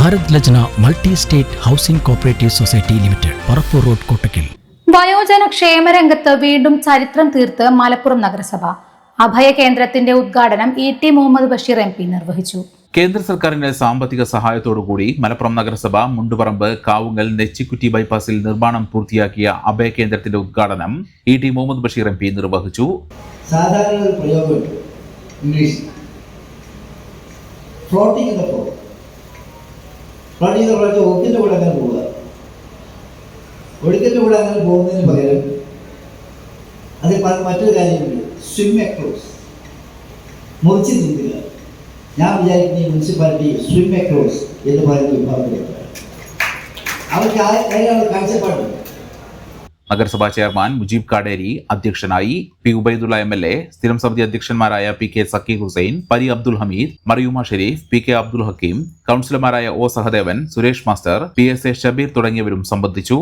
Bharat Lajna multi state housing cooperative society limited Parappur road Kottakkal. വയോജന ക്ഷേമരംഗത്ത് വീണ്ടും ചരിത്രം തീർത്ത് മലപ്പുറം നഗരസഭ. അഭയ കേന്ദ്രത്തിന്റെ ഉദ്ഘാടനം E T Muhammad Basheer M P നിർവഹിച്ചു. കേന്ദ്ര സർക്കാരിന്റെ സാമ്പത്തിക സഹായത്തോടുകൂടി മലപ്പുറം നഗരസഭ മുണ്ടുപറമ്പ് കാവുങ്ങൽ നെച്ചിക്കുറ്റി ബൈപ്പാസിൽ നിർമ്മാണം പൂർത്തിയാക്കിയ അഭയ കേന്ദ്രത്തിന്റെ ഉദ്ഘാടനം E T Muhammad Basheer M P നിർവഹിച്ചു. സാധാരണ ഒരു പ്രയോഗമുണ്ട്. ഇംഗ്ലീഷ് ഫ്ലോട്ടിംഗ് ഫ്ലോട്ടിംഗ് എന്ന് പറഞ്ഞാൽ ഒക്കിന്റെ കൂടെ അങ്ങനെ പോവുക. ഒഴുക്കിന്റെ കൂടെ അങ്ങനെ പോകുന്നതിന് പകരം അതിൽ പ- മറ്റൊരു കാര്യമുണ്ട്. സ്വിം അക്രോസ് മുറിച്ച് നീന്തുക ഞാൻ വിചാരിക്കുന്ന ഈ മുനിസിപ്പാലിറ്റി സ്വിം അക്രോസ് എന്ന് പറയുന്ന വിഭാഗത്തിലേക്കാണ് അവർക്ക് ആ അതിനുള്ള കാഴ്ചപ്പാടുണ്ട്. നഗരസഭാ ചെയർമാൻ മുജീബ് കാടേരി അധ്യക്ഷനായി P Ubaidulla M L A സ്ഥിരം സമിതി അധ്യക്ഷന്മാരായ P K Sakkeer Hussain Pari Abdul Hameed Mariyuma Shareef P K Abdul Hakeem കൗൺസിലർമാരായ O Sahadevan Suresh master P S A Shabeer തുടങ്ങിയവരും സംബന്ധിച്ചു.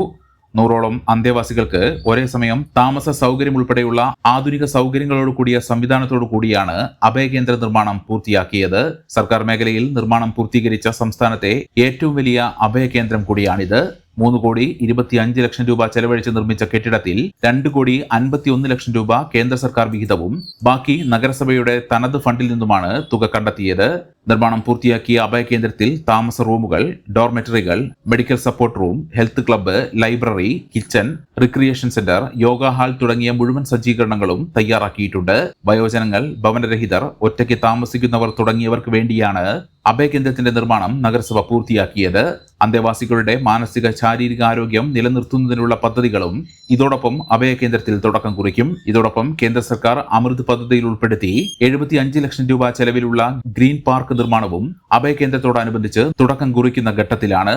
നൂറോളം അന്തേവാസികൾക്ക് ഒരേ സമയം താമസ സൗകര്യം ഉൾപ്പെടെയുള്ള ആധുനിക സൗകര്യങ്ങളോട് കൂടിയ സംവിധാനത്തോടു കൂടിയാണ് അഭയകേന്ദ്ര നിർമ്മാണം പൂർത്തിയാക്കിയത്. സർക്കാർ മേഖലയിൽ നിർമ്മാണം പൂർത്തീകരിച്ച സംസ്ഥാനത്തെ ഏറ്റവും വലിയ അഭയകേന്ദ്രം കൂടിയാണിത്. മൂന്ന് കോടി ഇരുപത്തി അഞ്ച് ലക്ഷം രൂപ ചെലവഴിച്ച് നിർമ്മിച്ച കെട്ടിടത്തിൽ രണ്ട് കോടി അൻപത്തി ഒന്ന് ലക്ഷം രൂപ കേന്ദ്ര സർക്കാർ വിഹിതവും ബാക്കി നഗരസഭയുടെ തനത് ഫണ്ടിൽ നിന്നുമാണ് തുക കണ്ടെത്തിയത്. നിർമ്മാണം പൂർത്തിയാക്കിയ അഭയകേന്ദ്രത്തിൽ താമസ റൂമുകൾ ഡോർമെറ്ററികൾ medical support room health club library kitchen recreation centre yoga hall തുടങ്ങിയ മുഴുവൻ സജ്ജീകരണങ്ങളും തയ്യാറാക്കിയിട്ടുണ്ട്. വയോജനങ്ങൾ ഭവനരഹിതർ ഒറ്റയ്ക്ക് താമസിക്കുന്നവർ തുടങ്ങിയവർക്ക് വേണ്ടിയാണ് അഭയകേന്ദ്രത്തിന്റെ നിർമ്മാണം നഗരസഭ പൂർത്തിയാക്കിയത്. അന്തേവാസികളുടെ മാനസിക ശാരീരിക ആരോഗ്യം നിലനിർത്തുന്നതിനുള്ള പദ്ധതികളും ഇതോടൊപ്പം അഭയകേന്ദ്രത്തിൽ തുടക്കം കുറിക്കും. ഇതോടൊപ്പം കേന്ദ്ര സർക്കാർ അമൃത് പദ്ധതിയിൽ ഉൾപ്പെടുത്തി എഴുപത്തി അഞ്ച് ലക്ഷം രൂപ ചെലവിലുള്ള ഗ്രീൻ പാർക്ക് നിർമ്മാണവും അഭയകേന്ദ്രത്തോടനുബന്ധിച്ച് തുടക്കം കുറിക്കുന്ന ഘട്ടത്തിലാണ്